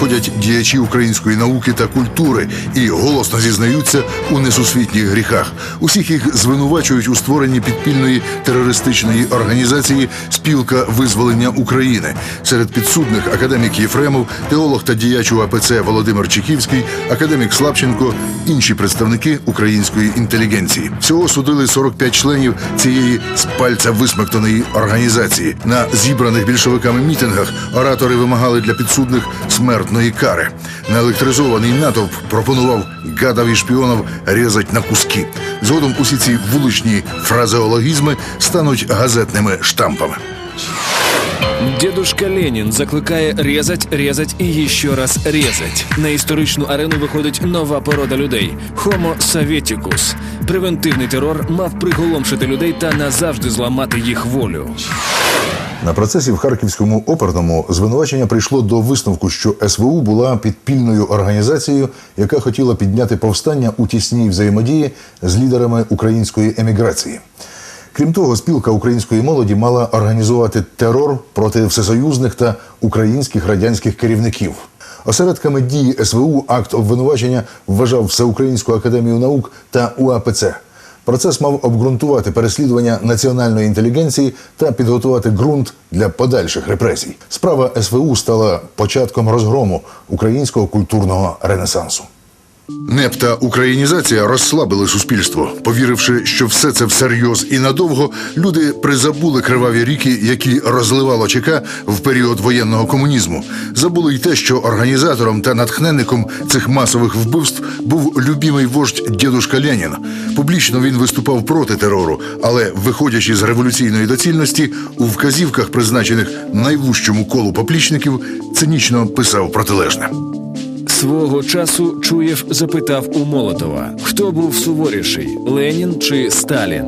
виходять діячі української науки та культури і голосно зізнаються у несусвітніх гріхах. Усіх їх звинувачують у створенні підпільної терористичної організації Спілка визволення України. Серед підсудних академік Єфремов, теолог та діяч УАПЦ Володимир Чеківський, академік Славченко, інші представники української інтелігенції. Всього судили 45 членів цієї з пальця висмоктаної організації. На зібраних більшовиками мітингах оратори вимагали для підсудних смертної кари. Наелектризований натовп пропонував гадав і шпіонів різать на куски. Згодом усі ці вуличні фразеологізми стануть газетними штампами. Дедушка Ленін закликає резать, резать і ще раз резать. На історичну арену виходить нова порода людей Homo Sovieticus. Превентивний терор мав приголомшити людей та назавжди зламати їх волю. На процесі в Харківському оперному звинувачення прийшло до висновку, що СВУ була підпільною організацією, яка хотіла підняти повстання у тісній взаємодії з лідерами української еміграції. Крім того, спілка української молоді мала організувати терор проти всесоюзних та українських радянських керівників. Осередками дії СВУ акт обвинувачення вважав Всеукраїнську академію наук та УАПЦ. Процес мав обґрунтувати переслідування національної інтелігенції та підготувати ґрунт для подальших репресій. Справа СВУ стала початком розгрому українського культурного ренесансу. НЕП та українізація розслабили суспільство, повіривши, що все це всерйоз і надовго люди призабули криваві ріки, які розливало ЧК в період воєнного комунізму. Забули й те, що організатором та натхненником цих масових вбивств був любімий вождь дідушка Ленін. Публічно він виступав проти терору, але, виходячи з революційної доцільності, у вказівках, призначених найвужчому колу поплічників, цинічно писав протилежне. Свого часу Чуєв запитав у Молотова, хто був суворіший Ленін чи Сталін.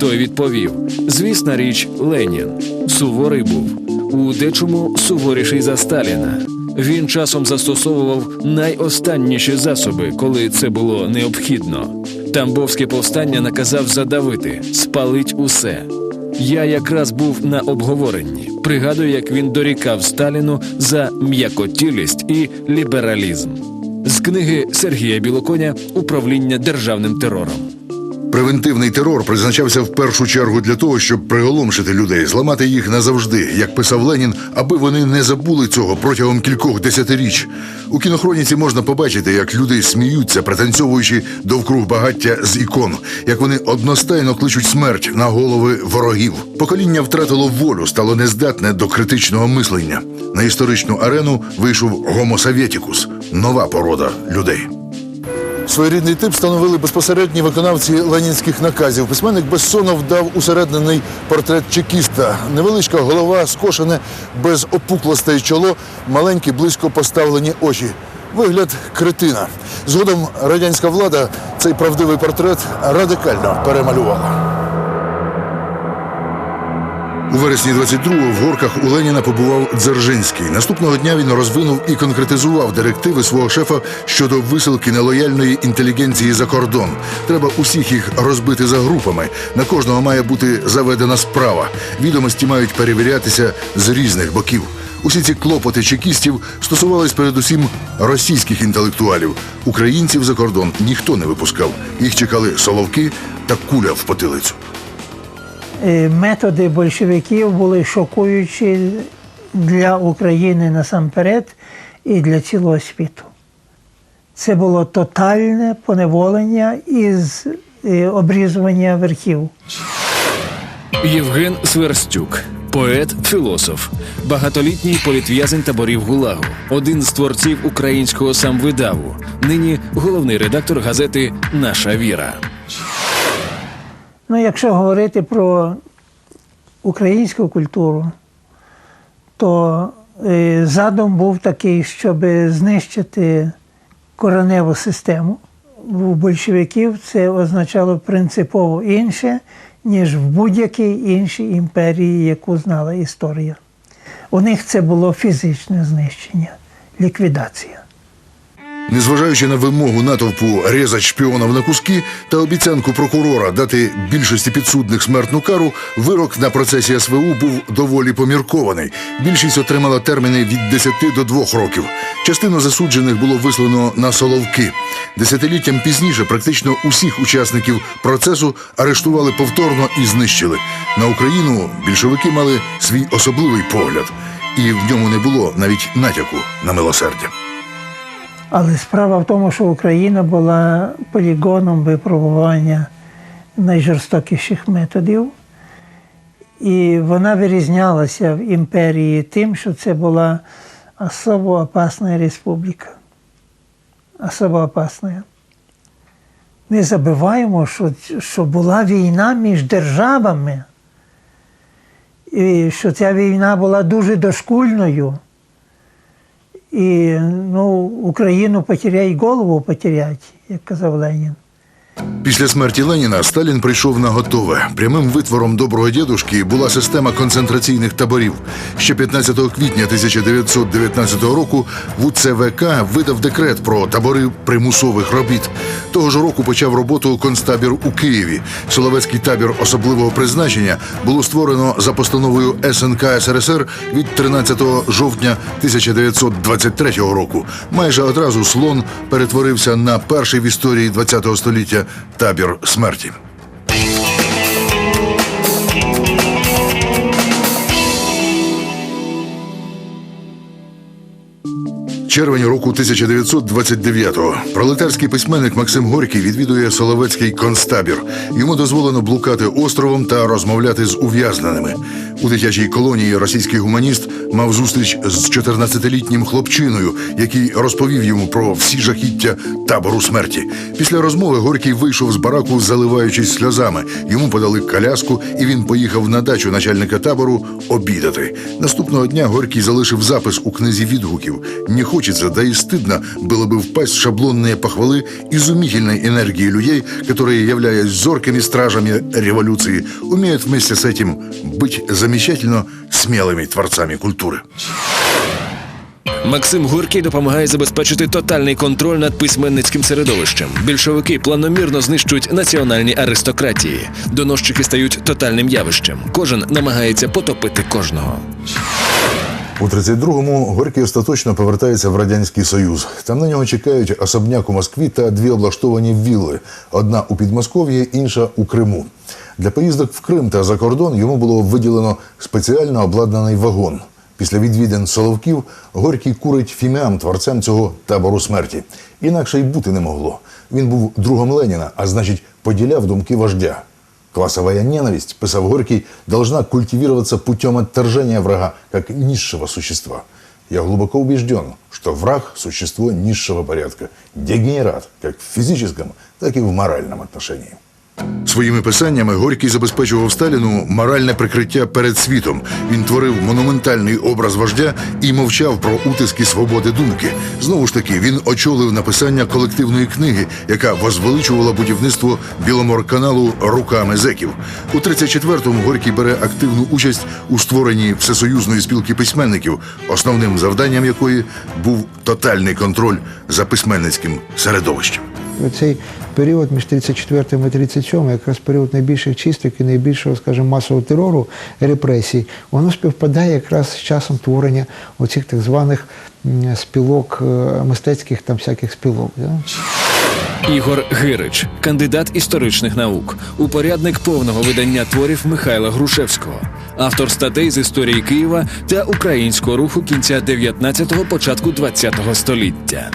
Той відповів: звісна річ, Ленін. Суворий був у дечому суворіший за Сталіна. Він часом застосовував найостанніші засоби, коли це було необхідно. Тамбовське повстання наказав задавити, спалить усе. Я якраз був на обговоренні. Пригадую, як він дорікав Сталіну за м'якотілість і лібералізм. З книги Сергія Білоконя Управління державним терором. Превентивний терор призначався в першу чергу для того, щоб приголомшити людей, зламати їх назавжди, як писав Ленін, аби вони не забули цього протягом кількох десятиріч. У кінохроніці можна побачити, як люди сміються, пританцьовуючи довкруг багаття з ікон, як вони одностайно кличуть смерть на голови ворогів. Покоління втратило волю, стало нездатне до критичного мислення. На історичну арену вийшов Гомо Савєтікус – нова порода людей. Своєрідний тип становили безпосередні виконавці ленінських наказів. Письменник Бессонов дав усереднений портрет чекіста. Невеличка голова, скошене без опуклостей чоло, маленькі близько поставлені очі. Вигляд кретина. Згодом радянська влада цей правдивий портрет радикально перемалювала. У вересні 22-го в горках у Леніна побував Дзержинський. Наступного дня він розвинув і конкретизував директиви свого шефа щодо висилки нелояльної інтелігенції за кордон. Треба усіх їх розбити за групами. На кожного має бути заведена справа. Відомості мають перевірятися з різних боків. Усі ці клопоти чекістів стосувались передусім російських інтелектуалів. Українців за кордон ніхто не випускав. Їх чекали соловки та куля в потилицю. Е, методи большевиків були шокуючі для України насамперед і для цілого світу. Це було тотальне поневолення із е, обрізування верхів. Євген Сверстюк, поет, філософ, багатолітній політв'язень таборів ГУЛАГу, один з творців українського самвидаву, нині головний редактор газети Наша віра. Ну, якщо говорити про українську культуру, то е, задум був такий, щоб знищити кореневу систему. У большевиків це означало принципово інше, ніж в будь-якій іншій імперії, яку знала історія. У них це було фізичне знищення, ліквідація. Незважаючи на вимогу натовпу резать шпіонів на куски та обіцянку прокурора дати більшості підсудних смертну кару, вирок на процесі СВУ був доволі поміркований. Більшість отримала терміни від 10 до 2 років. Частину засуджених було вислано на соловки. Десятиліттям пізніше практично усіх учасників процесу арештували повторно і знищили. На Україну більшовики мали свій особливий погляд, і в ньому не було навіть натяку на милосердя. Але справа в тому, що Україна була полігоном випробування найжорстокіших методів. І вона вирізнялася в імперії тим, що це була особо опасна республіка. Особо опасна. Не забуваємо, що, що була війна між державами, і що ця війна була дуже дошкульною. І ну, Україну потеряй, голову потерять, як казав Ленін. Після смерті Леніна Сталін прийшов на готове. Прямим витвором доброго дідушки була система концентраційних таборів. Ще 15 квітня 1919 року в УЦВК видав декрет про табори примусових робіт. Того ж року почав роботу концтабір у Києві. Соловецький табір особливого призначення було створено за постановою СНК СРСР від 13 жовтня 1923 року. Майже одразу слон перетворився на перший в історії ХХ століття табір смерті. Червень року 1929-го. Пролетарський письменник Максим Горький відвідує Соловецький концтабір. Йому дозволено блукати островом та розмовляти з ув'язненими. У дитячій колонії російський гуманіст мав зустріч з 14-літнім хлопчиною, який розповів йому про всі жахіття табору смерті. Після розмови Горький вийшов з бараку, заливаючись сльозами. Йому подали коляску, і він поїхав на дачу начальника табору обідати. Наступного дня Горький залишив запис у книзі відгуків. Не хочется, да и стыдно было бы впасть в шаблонные похвалы изумительной энергии людей, которые, являясь зоркими стражами революции, умеют вместе с этим быть замечательно смелыми творцами культуры. Максим Горький допомагає забезпечити тотальний контроль над письменницьким середовищем. Більшовики планомірно знищують національні аристократії. Доносчики стають тотальним явищем. Кожен намагається потопити кожного. У 32-му Горький остаточно повертається в Радянський Союз. Там на нього чекають особняк у Москві та дві облаштовані вілли: одна у Підмосков'ї, інша у Криму. Для поїздок в Крим та за кордон йому було виділено спеціально обладнаний вагон. Після відвідин Соловків Горький курить фіміам творцем цього табору смерті. Інакше й бути не могло. Він був другом Леніна, а значить, поділяв думки вождя. Классовая ненависть, писав Горький, должна культивироваться путем отторжения врага как низшего существа. Я глубоко убежден, что враг – существо низшего порядка, дегенерат как в физическом, так и в моральном отношении. Своїми писаннями Горький забезпечував Сталіну моральне прикриття перед світом. Він творив монументальний образ вождя і мовчав про утиски свободи думки. Знову ж таки, він очолив написання колективної книги, яка возвеличувала будівництво Біломорканалу руками зеків. У 34-му Горький бере активну участь у створенні всесоюзної спілки письменників, основним завданням якої був тотальний контроль за письменницьким середовищем. Цей період між 34 і 37, якраз період найбільших чисток і найбільшого, скажімо, масового терору, репресій, воно співпадає якраз з часом творення оцих так званих спілок, е, мистецьких там всяких спілок. Да? Ігор Гирич, кандидат історичних наук, упорядник повного видання творів Михайла Грушевського, автор статей з історії Києва та українського руху кінця 19-го, початку 20-го століття.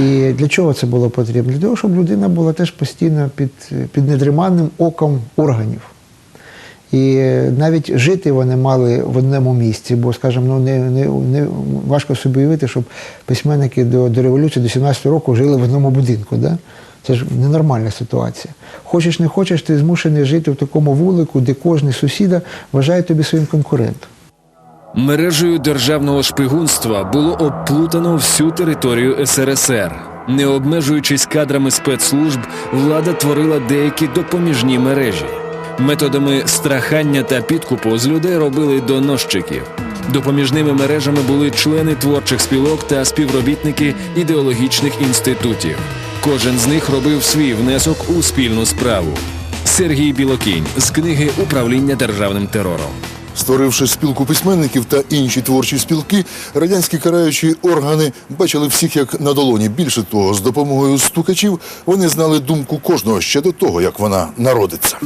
І для чого це було потрібно? Для того, щоб людина була теж постійно під, під недриманним оком органів. І навіть жити вони мали в одному місці, бо, скажімо, ну, не, не, не важко собі уявити, щоб письменники до, до революції, до 17 року жили в одному будинку. Да? Це ж ненормальна ситуація. Хочеш, не хочеш, ти змушений жити в такому вулику, де кожен сусіда вважає тобі своїм конкурентом. Мережею державного шпигунства було обплутано всю територію СРСР. Не обмежуючись кадрами спецслужб, влада творила деякі допоміжні мережі. Методами страхання та підкупу з людей робили доносчиків. Допоміжними мережами були члени творчих спілок та співробітники ідеологічних інститутів. Кожен з них робив свій внесок у спільну справу. Сергій Білокінь з книги Управління державним терором. Створивши спілку письменників та інші творчі спілки, радянські караючі органи бачили всіх як на долоні. Більше того, з допомогою стукачів вони знали думку кожного ще до того, як вона народиться.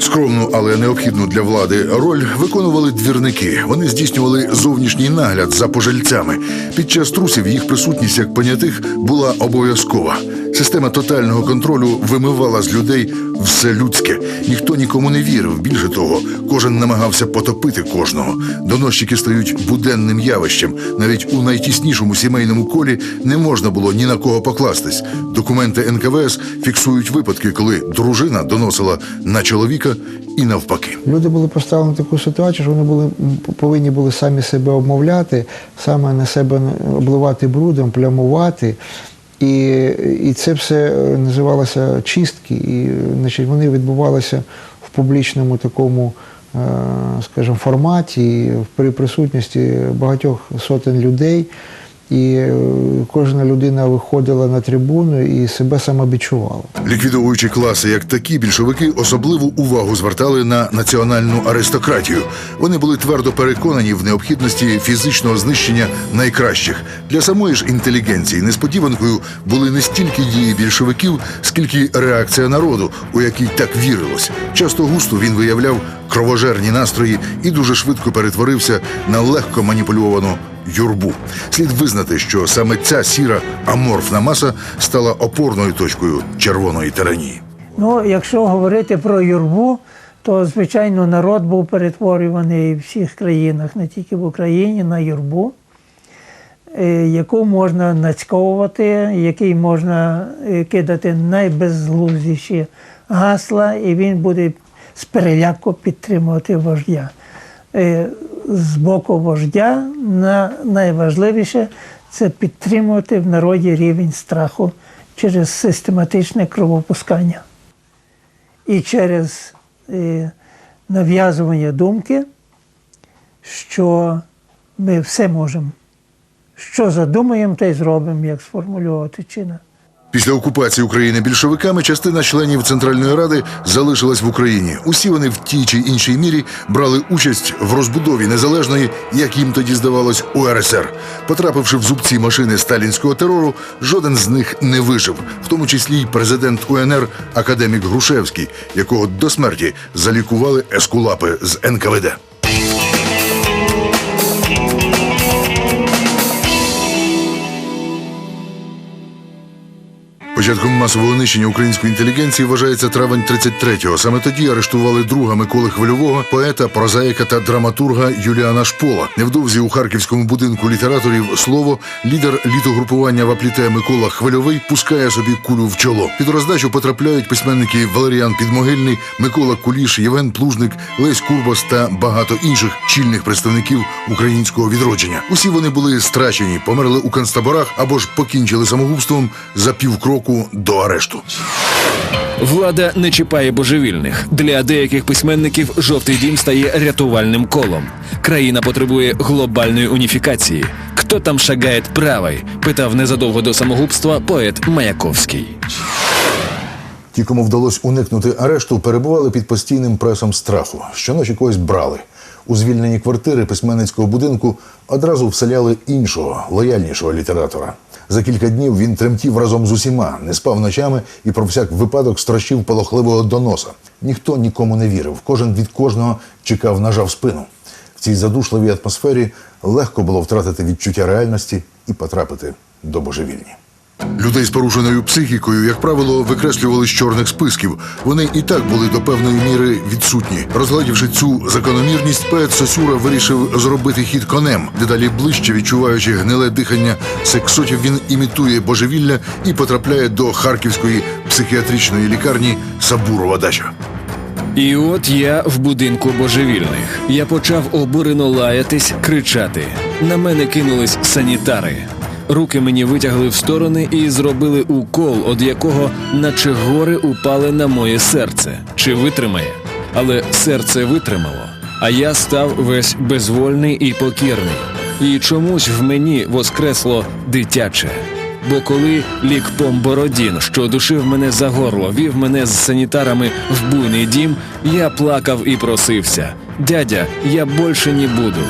Скромну, але необхідну для влади роль виконували двірники. Вони здійснювали зовнішній нагляд за пожильцями. Під час трусів їх присутність як понятих була обов'язкова. Система тотального контролю вимивала з людей все людське. Ніхто нікому не вірив. Більше того, кожен намагався потопити кожного. Доносчики стають буденним явищем. Навіть у найтіснішому сімейному колі не можна було ні на кого покластись. Документи НКВС фіксують випадки, коли дружина доносила на чоловіка і навпаки. Люди були поставлені в таку ситуацію, що вони були, повинні були самі себе обмовляти, саме на себе обливати брудом, плямувати. І, і це все називалося чистки, і значить, вони відбувалися в публічному такому, е, скажімо, форматі, при присутності багатьох сотень людей. І е, кожна людина виходила на трибуну і себе самовідчувала. Ліквідовуючи класи як такі, більшовики особливу увагу звертали на національну аристократію. Вони були твердо переконані в необхідності фізичного знищення найкращих. Для самої ж інтелігенції несподіванкою були не стільки дії більшовиків, скільки реакція народу, у якій так вірилось. Часто густо він виявляв кровожерні настрої і дуже швидко перетворився на легко маніпульовану юрбу. Слід визнати, що саме ця сіра аморфна маса стала опорною точкою червоної тиранії. Ну, якщо говорити про юрбу, то звичайно народ був перетворюваний в всіх країнах, не тільки в Україні, на юрбу, е, яку можна нацьковувати, який можна е, кидати найбезглуздіші гасла, і він буде з переляку підтримувати вождя. З боку вождя на найважливіше це підтримувати в народі рівень страху через систематичне кровопускання і через е, нав'язування думки, що ми все можемо. Що задумаємо, те й зробимо, як сформулювати чи не. Після окупації України більшовиками частина членів Центральної Ради залишилась в Україні. Усі вони в тій чи іншій мірі брали участь в розбудові незалежної, як їм тоді здавалось, УРСР. Потрапивши в зубці машини сталінського терору, жоден з них не вижив, в тому числі й президент УНР академік Грушевський, якого до смерті залікували ескулапи з НКВД. Початком масового нищення української інтелігенції вважається травень 33-го. Саме тоді арештували друга Миколи Хвильового, поета, прозаїка та драматурга Юліана Шпола. Невдовзі у харківському будинку літераторів слово лідер літогрупування в апліте Микола Хвильовий пускає собі кулю в чоло. Під роздачу потрапляють письменники Валеріан Підмогильний, Микола Куліш, Євген Плужник, Лесь Курбас та багато інших чільних представників українського відродження. Усі вони були страчені, померли у концтаборах або ж покінчили самогубством за півкроку до арешту. Влада не чіпає божевільних. Для деяких письменників жовтий дім стає рятувальним колом. Країна потребує глобальної уніфікації. Хто там шагає правий? питав незадовго до самогубства поет Маяковський. Ті, кому вдалося уникнути арешту, перебували під постійним пресом страху. Щоночі когось брали. У звільнені квартири письменницького будинку одразу вселяли іншого, лояльнішого літератора. За кілька днів він тремтів разом з усіма, не спав ночами і про всяк випадок стращив полохливого доноса. Ніхто нікому не вірив, кожен від кожного чекав ножа в спину. В цій задушливій атмосфері легко було втратити відчуття реальності і потрапити до божевільні. Людей з порушеною психікою, як правило, викреслювали з чорних списків. Вони і так були до певної міри відсутні. Розгладівши цю закономірність, поет Сосюра вирішив зробити хід конем. Дедалі ближче відчуваючи гниле дихання сексотів, він імітує божевілля і потрапляє до харківської психіатричної лікарні Сабурова дача. І от я в будинку божевільних. Я почав обурено лаятись, кричати. На мене кинулись санітари. Руки мені витягли в сторони і зробили укол, від якого, наче гори, упали на моє серце. Чи витримає? Але серце витримало. а я став весь безвольний і покірний. І чомусь в мені воскресло дитяче. Бо коли лікпом Бородін, що душив мене за горло, вів мене з санітарами в буйний дім, я плакав і просився. Дядя, я більше не буду.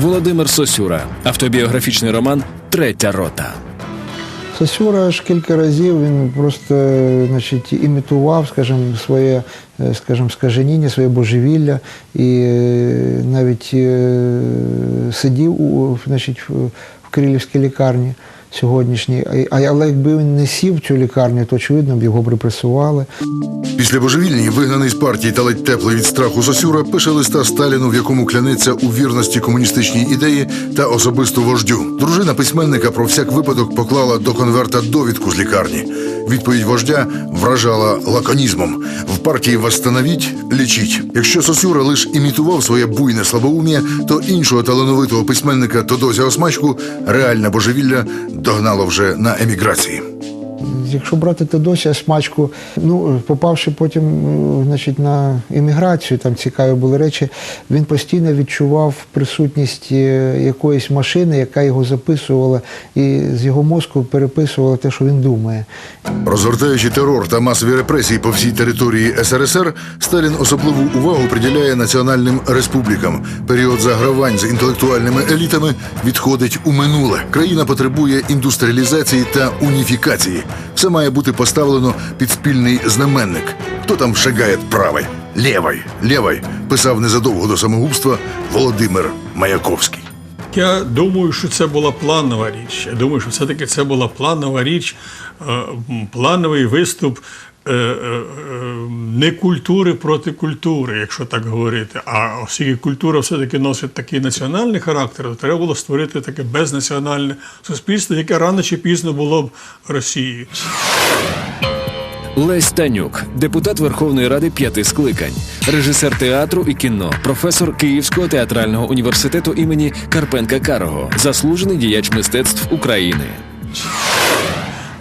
Володимир Сосюра, автобіографічний роман Третя рота. Сосюра ж кілька разів він просто значить, імітував, скажімо, своє е, скажімо, скаженіння, своє божевілля і е, навіть е, сидів значить, в Кирилівській лікарні сьогоднішній. А- Але якби він не сів в цю лікарню, то очевидно б його припресували. Після божевільні, вигнаний з партії та ледь теплий від страху Сосюра, пише листа Сталіну, в якому клянеться у вірності комуністичній ідеї та особисто вождю. Дружина письменника про всяк випадок поклала до конверта довідку з лікарні. Відповідь вождя вражала лаконізмом: в партії «Восстановіть, лічіть. Якщо Сосюра лише імітував своє буйне слабоум'я, то іншого талановитого письменника Тодозя Осмачку реальне божевілля догнало вже на еміграції. Якщо брати Теодосія смачку, ну попавши потім е, значить, на імміграцію, там цікаві були речі, він постійно відчував присутність е, якоїсь машини, яка його записувала, і з його мозку переписувала те, що він думає. Розгортаючи терор та масові репресії по всій території СРСР, Сталін особливу увагу приділяє національним республікам. Період загравань з інтелектуальними елітами відходить у минуле. Країна потребує індустріалізації та уніфікації. Все має бути поставлено під спільний знаменник. Хто там шагає правий? Лєвий, лєвий, писав незадовго до самогубства Володимир Маяковський. Я думаю, що це була планова річ. Я думаю, що все-таки це була планова річ, е, плановий виступ не культури проти культури, якщо так говорити. А оскільки культура все-таки носить такий національний характер, то треба було створити таке безнаціональне суспільство, яке рано чи пізно було б Росією. Лесь Танюк, депутат Верховної Ради п'яти скликань, режисер театру і кіно, професор Київського театрального університету імені Карпенка Карого, заслужений діяч мистецтв України.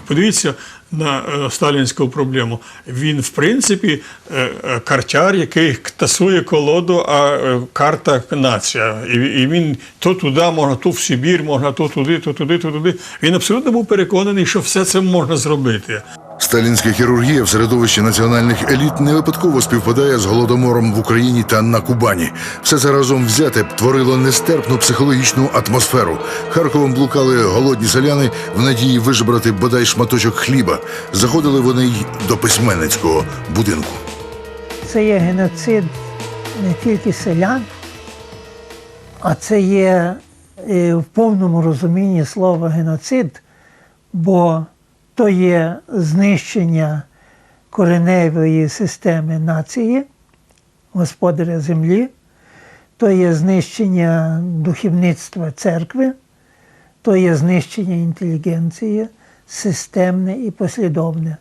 Подивіться на е, сталінську проблему. Він, в принципі, е, е, картяр, який тасує колоду, а карта нація. І він то туди, можна, то в Сибір, можна то туди, то туди, то туди. Він абсолютно був переконаний, що все це можна зробити. Сталінська хірургія в середовищі національних еліт не випадково співпадає з голодомором в Україні та на Кубані. Все це разом взяте творило нестерпну психологічну атмосферу. Харковом блукали голодні селяни в надії вижебрати бодай шматочок хліба. Заходили вони й до письменницького будинку. Це є геноцид не тільки селян, а це є е, в повному розумінні слова геноцид, бо то є знищення кореневої системи нації, господаря землі, то є знищення духовництва церкви, то є знищення інтелігенції, системне і послідовне.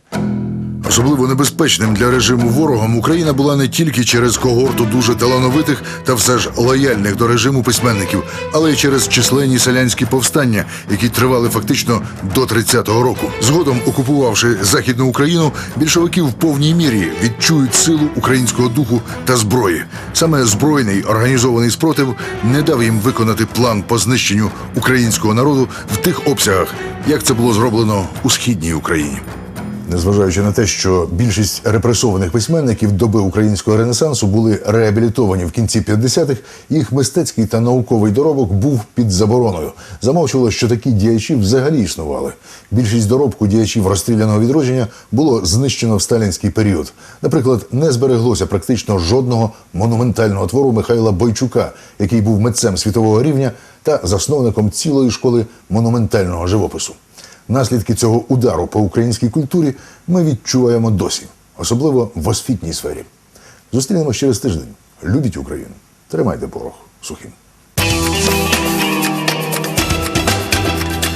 Особливо небезпечним для режиму ворогом Україна була не тільки через когорту дуже талановитих та все ж лояльних до режиму письменників, але й через численні селянські повстання, які тривали фактично до 30-го року. Згодом, окупувавши західну Україну, більшовики в повній мірі відчують силу українського духу та зброї. Саме збройний організований спротив не дав їм виконати план по знищенню українського народу в тих обсягах, як це було зроблено у східній Україні. Незважаючи на те, що більшість репресованих письменників доби українського ренесансу були реабілітовані в кінці 50-х, їх мистецький та науковий доробок був під забороною. Замовчувало, що такі діячі взагалі існували. Більшість доробку діячів розстріляного відродження було знищено в сталінський період. Наприклад, не збереглося практично жодного монументального твору Михайла Бойчука, який був митцем світового рівня та засновником цілої школи монументального живопису. Наслідки цього удару по українській культурі ми відчуваємо досі, особливо в освітній сфері. Зустрінемось через тиждень. Любіть Україну, тримайте порох сухим.